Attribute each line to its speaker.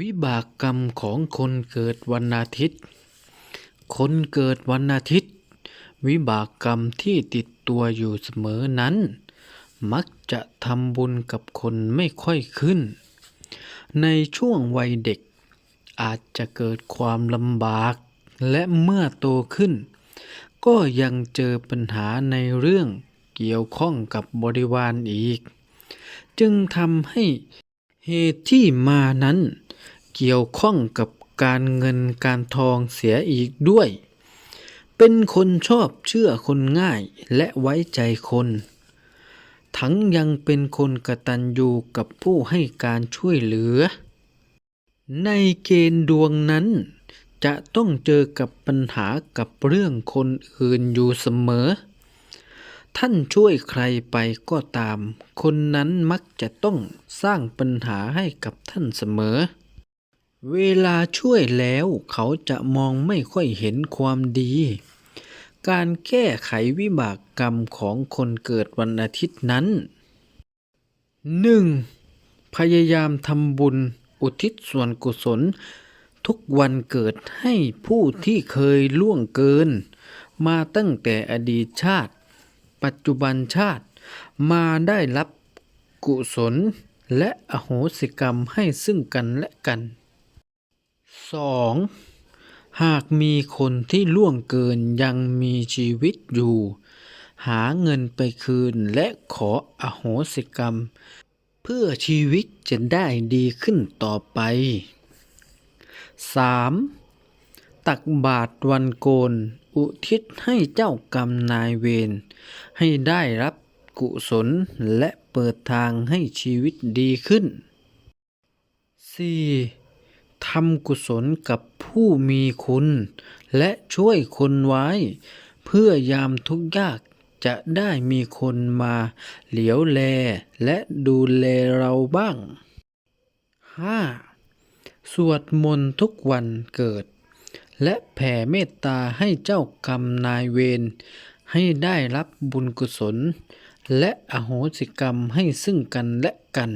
Speaker 1: วิบากกรรมของคนเกิดวันอาทิตย์ คนเกิดวันอาทิตย์ วิบากกรรมที่ติดตัวอยู่เสมอนั้น มักจะทำบุญกับคนไม่ค่อยขึ้น ในช่วงวัยเด็ก อาจจะเกิดความลำบาก และเมื่อโตขึ้น ก็ยังเจอปัญหาในเรื่องเกี่ยวข้องกับบริวารอีก จึงทำให้เหตุที่มานั้น เกี่ยวข้องกับการเงินการทองเสียอีกด้วย เป็นคนชอบเชื่อคนง่ายและไว้ใจคน ทั้งยังเป็นคนกระตัญญูกับผู้ให้การช่วยเหลือ ในเกณฑ์ดวงนั้นจะต้องเจอกับปัญหากับเรื่องคนอื่นอยู่เสมอ ท่านช่วยใครไปก็ตาม คนนั้นมักจะต้องสร้างปัญหาให้กับท่านเสมอ เวลาช่วยแล้วเขาจะมองไม่ค่อยเห็นความดี การแก้ไขวิบากกรรมของคนเกิดวันอาทิตย์นั้น 1. พยายามทำบุญอุทิศส่วนกุศล ทุกวันเกิดให้ผู้ที่เคยล่วงเกิน มาตั้งแต่อดีตชาติ ปัจจุบันชาติมาได้รับกุศลและอโหสิกรรมให้ซึ่งกันและกัน 2. หากมีคนที่ล่วงเกินยังมีชีวิตอยู่ หาเงินไปคืนและขออโหสิกรรม เพื่อชีวิตจะได้ดีขึ้นต่อไป 3. ตักบาตรวันโกน อุทิศให้เจ้ากรรมนายเวรให้ได้รับกุศลและเปิดทางให้ชีวิตดีขึ้น 4. ทำกุศลกับผู้มีคุณ และช่วยคนไว้ เพื่อยามทุกข์ยากจะได้มีคนมาเหลียวแลและดูแลเราบ้าง 5. สวดมนต์ทุกวันเกิด และแผ่เมตตาให้เจ้ากรรมนายเวรให้ได้รับบุญกุศล และอโหสิกรรมให้ซึ่งกันและกัน